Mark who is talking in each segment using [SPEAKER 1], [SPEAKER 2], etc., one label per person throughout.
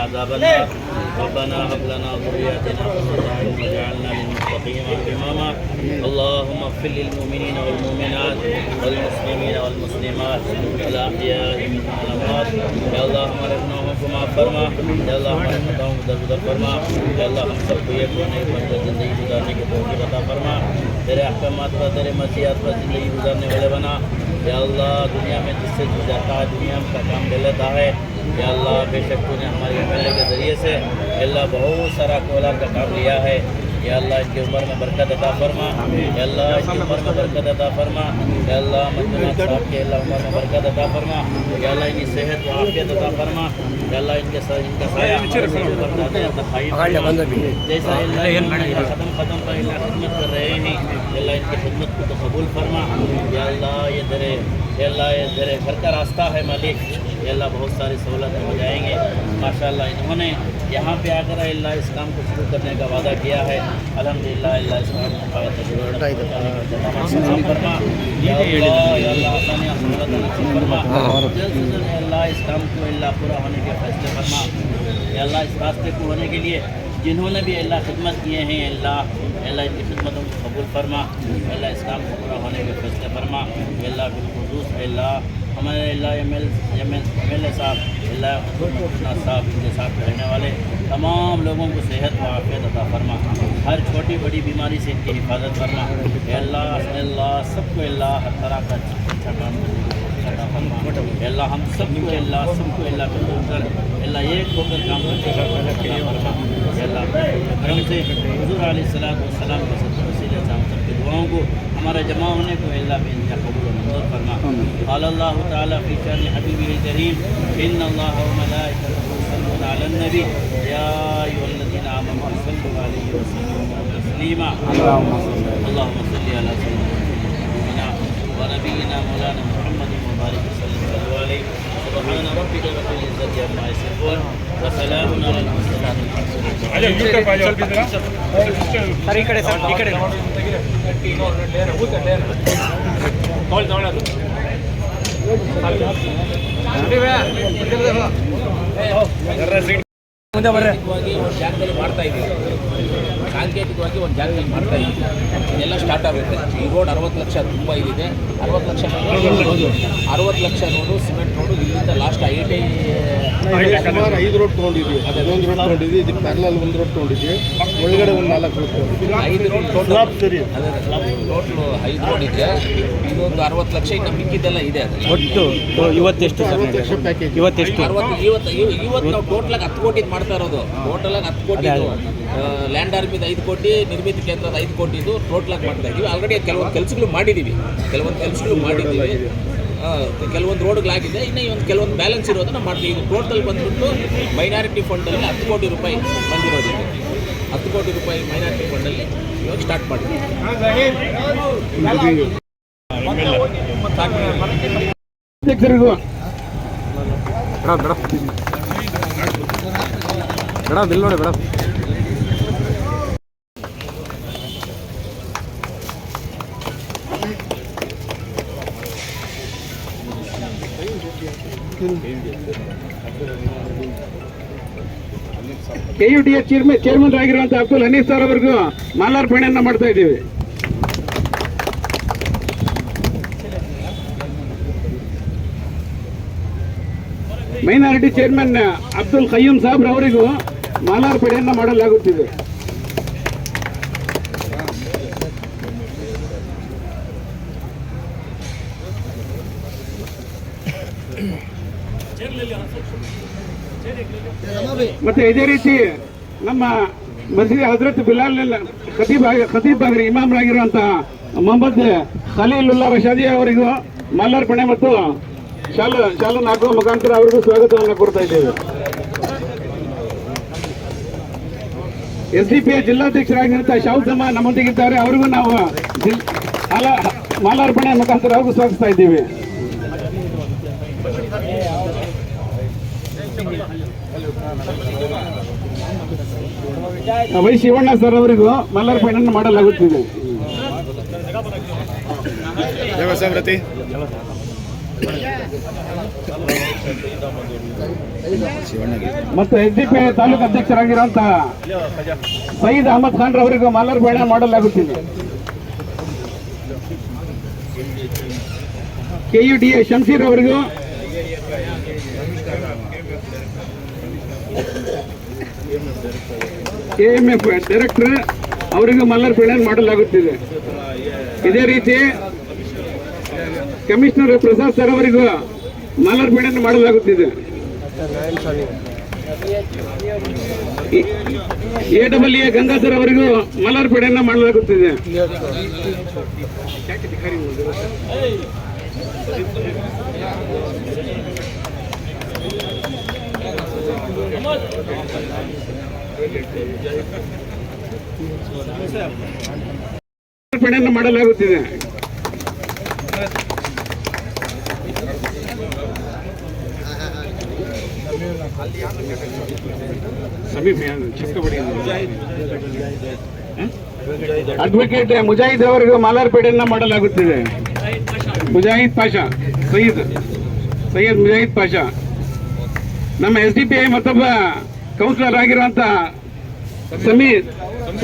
[SPEAKER 1] عذاب النار ربنا هب لنا ذريتنا قرة اعين واجعلنا للمتقين اماما اللهم اغفر للمؤمنين والمؤمنات والمسلمين والمسلمات الاحياء منهم الاموات يا الله ہمارے گناہوں کو معاف فرما یا اللہ ہمارے خطاؤں کو درگزر فرما یا اللہ ہم سب کو یہ کونے پر زندگی گزارنے کے توفیق عطا فرما تیرے احکامات پر تیرے مسیحات پر زندگی گزارنے والے بنا یا اللہ، دنیا میں جس سے جس جاتا ہے، دنیا میں کا کام لے لیتا ہے۔ یا اللہ، بے شک تو نے ہمارے ایم کے ذریعے سے اللہ بہت سارا کولا کا کام لیا ہے۔ یا اللہ ان کے عمر میں برکت عطا فرما یا اللہ ان کے عمر میں برکت عطا فرما یا اللہ مدنات صاحب کے اللہ عمر میں برکت عطا فرما یا اللہ ان کی صحت و عافیت عطا فرما یا اللہ ان کے ساتھ ان کا سایہ جیسا اللہ ختم ختم پر اللہ خدمت کر رہے ہیں یا اللہ ان کی خدمت کو تو قبول فرما یا اللہ یہ درے یا اللہ یہ درے گھر کا راستہ ہے مالک یا اللہ بہت ساری سہولت ہو جائیں گے ماشاء اللہ انہوں نے یہاں پہ آ کر اللہ اس کام کو شروع کرنے کا وعدہ کیا ہے۔ الحمد للہ اللہ اس کام کو اللہ پورا ہونے کے فیصلے فرما۔ اللہ اس راستے کو ہونے کے لیے جنہوں نے بھی اللہ خدمت کیے ہیں اللہ اللہ ان کی خدمتوں کو قبول فرما۔ اللہ اس کام کو پورا ہونے کے فیصلے فرما۔ اللہ بالخصوص اللہ ہمارے اللہ ایم ایل ایم ایل اے صاحب۔ اللہ خود اپنا صاحب ان کے ساتھ رہنے والے تمام لوگوں کو صحت و عافیت عطا فرما۔ ہر چھوٹی بڑی بیماری سے ان کی حفاظت فرما۔ اے اللہ اللہ، سب کو اللہ، ہر طرح کا اچھا کام عطا اے اللہ، ہم سب کو اللہ، سب کو اللہ قبول کر۔ اللہ، ایک ہو کر کام کرتے اللہ کرم سے حضور علیہ السلام والسلام کا سب وسیلے صاحب से हजूर सलाम के सत्तर वसीले से हम सबकी दुआओं को हमारा जमा होने को अल्लाह पे इनका कबूल व मंजूर फरमा قال الله تعالى في شان حبيبه الكريم إن الله وملائكته يصلون على النبي يا أيها الذين آمنوا صلوا عليه وسلموا تسليما اللهم صل على سيدنا ونبينا مولانا محمد وبارك وسلم صلوا عليه سبحان ربك رب العزة عما يصفون وسلام على المرسلين
[SPEAKER 2] ಸರ್ ಈ ಕಡೆ ಸರ್ ಈ ಕಡೆ ಮುಂದೆ ಬರ್ರಿ
[SPEAKER 3] ಸಾಂಕೇತಿಕವಾಗಿ ಒಂದು ಜಾಗದಲ್ಲಿ ಮಾಡ್ತಾ ಇದ್ದೀವಿ ಸಾಂಕೇತಿಕವಾಗಿ ಒಂದು ಜಾಗದಲ್ಲಿ ಮಾಡ್ತಾ ಇದ್ದೀವಿ ಇದೆಲ್ಲ ಸ್ಟಾರ್ಟ್ ಆಗುತ್ತೆ. ಈ ರೋಡ್ ಅರವತ್ತು ಲಕ್ಷ ತುಂಬ ಇದೆ ಅರವತ್ತು ಲಕ್ಷ ಅರವತ್ತು ಲಕ್ಷ ರೋಡು ಸಿಮೆಂಟ್ ರೋಡು ಇಲ್ಲಿಂದ ಲಾಸ್ಟ್ ಐ ಟಿ
[SPEAKER 4] ಸುಮಾರು ಐದು ರೋಡ್ ತೊಗೊಂಡಿದ್ವಿ ಅದೊಂದು ರೋಡ್ ತೊಗೊಂಡಿದ್ವಿ ಇದಕ್ಕೆ ಪ್ಯಾರಲಲ್ ಒಂದು ರೋಡ್ ತೊಗೊಂಡಿದ್ವಿ ಒಳಗಡೆ ಒಂದು ನಾಲ್ಕು ರೋಡ್ ತೊಗೊಂಡಿದ್ವಿ
[SPEAKER 3] ಐದು ರೋಡ್ ಟೋಟಲ್ ಟೋಟ್ಲು ಐದು ರೋಡ್ ಇದೆ. ಇದೊಂದು ಅರವತ್ತು ಲಕ್ಷ ಇನ್ನು ಮಿಕ್ಕಿದ್ದೆಲ್ಲ ಇದೆ ಅದು.
[SPEAKER 2] ಒಟ್ಟು ಇವತ್ತೆಷ್ಟು
[SPEAKER 4] ಲಕ್ಷ ಪ್ಯಾಕೇಜ್
[SPEAKER 2] ಇವತ್ತೆಷ್ಟು?
[SPEAKER 3] ಅರವತ್ತು ಇವತ್ತು ಇವ್- ಇವತ್ತು ನಾವು ಟೋಟಲಾಗಿ ಹತ್ತು ಕೋಟಿ ಮಾಡ್ತಾ ಇರೋದು. ಟೋಟಲಾಗಿ ಹತ್ತು ಕೋಟಿ ಲ್ಯಾಂಡ್ ಆರ್ಮಿದ ಐದು ಕೋಟಿ ನಿರ್ಮಿತ ಕೇಂದ್ರದ ಐದು ಕೋಟಿದು ಆಗಿ ಮಾಡ್ತಾ ಇದ್ದೀವಿ ಆಲ್ರೆಡಿ ಕೆಲವೊಂದು ಕೆಲಸಗಳು ಮಾಡಿದ್ದೀವಿ ಕೆಲವೊಂದು ಕೆಲಸಗಳು ಮಾಡಿದ್ದೀವಿ ಕೆಲವೊಂದು ರೋಡ್ಗಳಾಗಿದೆ ಇನ್ನು ಒಂದು ಕೆಲವೊಂದು ಬ್ಯಾಲೆನ್ಸ್ ಇರೋದನ್ನ ಮಾಡ್ತೀವಿ. ಇದು ಟೋಟಲ್ ಬಂದ್ಬಿಟ್ಟು ಮೈನಾರಿಟಿ ಫಂಡಲ್ಲಿ ಹತ್ತು ಕೋಟಿ ರೂಪಾಯಿ ಬಂದಿರೋದಿದೆ ಹತ್ತು ಕೋಟಿ ರೂಪಾಯಿ ಮೈನಾರಿಟಿ ಫಂಡಲ್ಲಿ ಇವಾಗ ಸ್ಟಾರ್ಟ್ ಮಾಡ್ತೀವಿ
[SPEAKER 4] ಮೇಡಮ್
[SPEAKER 2] ಬೇಡ. ನೋಡಿ ಬೇಡ.
[SPEAKER 4] K U D chairman chairman ಆಗಿರುವಂತ ಅಬ್ದುಲ್ ಹನೀಫ್ ಸರ್ ಅವರಿಗೂ ಮಾಲಾರ್ಪಣೆಯನ್ನ ಮಾಡ್ತಾ ಇದ್ದೀವಿ. ಮೈನಾರಿಟಿ ಚೇರ್ಮನ್ ಅಬ್ದುಲ್ ಖಯ್ಯೂಮ್ ಸಾಹೇಬ್ ಅವರಿಗೂ ಮಾಲಾರ್ಪಣೆಯನ್ನ ಮಾಡಲಾಗುತ್ತಿದೆ. ಮತ್ತೆ ಇದೇ ರೀತಿ ನಮ್ಮ ಮಸೀದಿ ಹಜರತ್ ಬಿಲಾಲ್ ಖತೀಬ್ ಖತೀಬ್ ಆಗಲಿ ಇಮಾಮ್ರಾಗಿರುವಂತಹ ಮೊಹಮ್ಮದ್ ಸಲೀಲುಲ್ಲಾ ರಶಾದಿ ಅವರಿಗೂ ಮಲ್ಲಾರ್ಪಣೆ ಮತ್ತು ಶಾಲ ಶಾಲನ್ ಹಾಕುವ ಮುಖಾಂತರ ಅವರಿಗೂ ಸ್ವಾಗತವನ್ನು ಕೊಡ್ತಾ ಇದ್ದೇವೆ. ಎಸ್ ಡಿ ಪಿ ಜಿಲ್ಲಾಧ್ಯಕ್ಷರಾಗಿರುವಂತಹ ಶಾವುದಮ್ಮ ನಮ್ಮೊಂದಿಗಿದ್ದಾರೆ. ಅವರಿಗೂ ನಾವು ಮಾಲಾರ್ಪಣೆ ಮುಖಾಂತರ ಅವ್ರಿಗೂ ಸ್ವಾಗತಿಸ್ತಾ ಇದ್ದೀವಿ. ವೈ ಶಿವಣ್ಣ ಸರ್ ಅವರಿಗೂ ಮಾಲಾರ್ಪಣೆಯನ್ನು ಮಾಡಲಾಗುತ್ತಿದೆ. ಮತ್ತು ಎಸ್ ಡಿ ಪಿ ತಾಲೂಕು ಅಧ್ಯಕ್ಷರಾಗಿರುವಂತಹ ಸಯೀದ್ ಅಹಮದ್ ಖಾನ್ ರವರಿಗೂ ಮಾಲಾರ್ಪಣೆ ಮಾಡಲಾಗುತ್ತಿದೆ. ಕೆಯುಡಿಎ ಶಂಶೀರ್ ಅವರಿಗೂ ಕೆಎಂಎಫ್ ಡೈರೆಕ್ಟರ್ ಅವರಿಗೂ ಮಾಲಾರ್ಪಣೆ ಮಾಡಲಾಗುತ್ತಿದೆ ಇದೇ ರೀತಿ ಕಮಿಷನರ್ ಪ್ರಸಾದ್ ಸರ್ ಅವರಿಗೂ ಮಾಲಾರ್ಪಣೆಯನ್ನು ಮಾಡಲಾಗುತ್ತಿದೆ ಎ ಡಬಲ್ ಎ ಗಂಗಾಧರ್ ಅವರಿಗೂ ಮಾಲಾರ್ಪಣೆಯನ್ನು ಮಾಡಲಾಗುತ್ತಿದೆ ಮಾಲಾರ್ಪಣೆಯನ್ನು ಮಾಡಲಾಗುತ್ತಿದೆ. ಅಡ್ವೊಕೇಟ್ ಮುಜಾಹಿದ್ ಅವರಿಗೂ ಮಾಲಾರ್ಪೇಟೆಯನ್ನ ಮಾಡಲಾಗುತ್ತಿದೆ. ಮುಜಾಹಿದ್ ಪಾಷಾ ಸಯ್ಯದ್ ಸೈಯದ್ ಮುಜಾಹಿದ್ ಪಾಷಾ. ನಮ್ಮ ಎಸ್ ಡಿ ಪಿ ಐ ಮತ್ತೊಬ್ಬ ಕೌನ್ಸಿಲರ್ ಆಗಿರುವಂತ ಸಮೀರ್.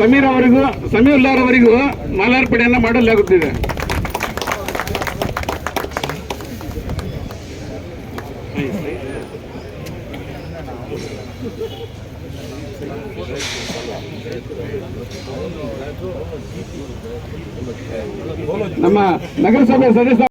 [SPEAKER 4] ಸಮೀರ್ ಅವರಿಗೂ ಸಮೀರ್ ಅವರಿಗೂ ಮಾಲಾರ್ಪಣೆಯನ್ನು ಮಾಡಲಾಗುತ್ತಿದೆ. ನಮ್ಮ ನಗರಸಭೆ ಸದಸ್ಯ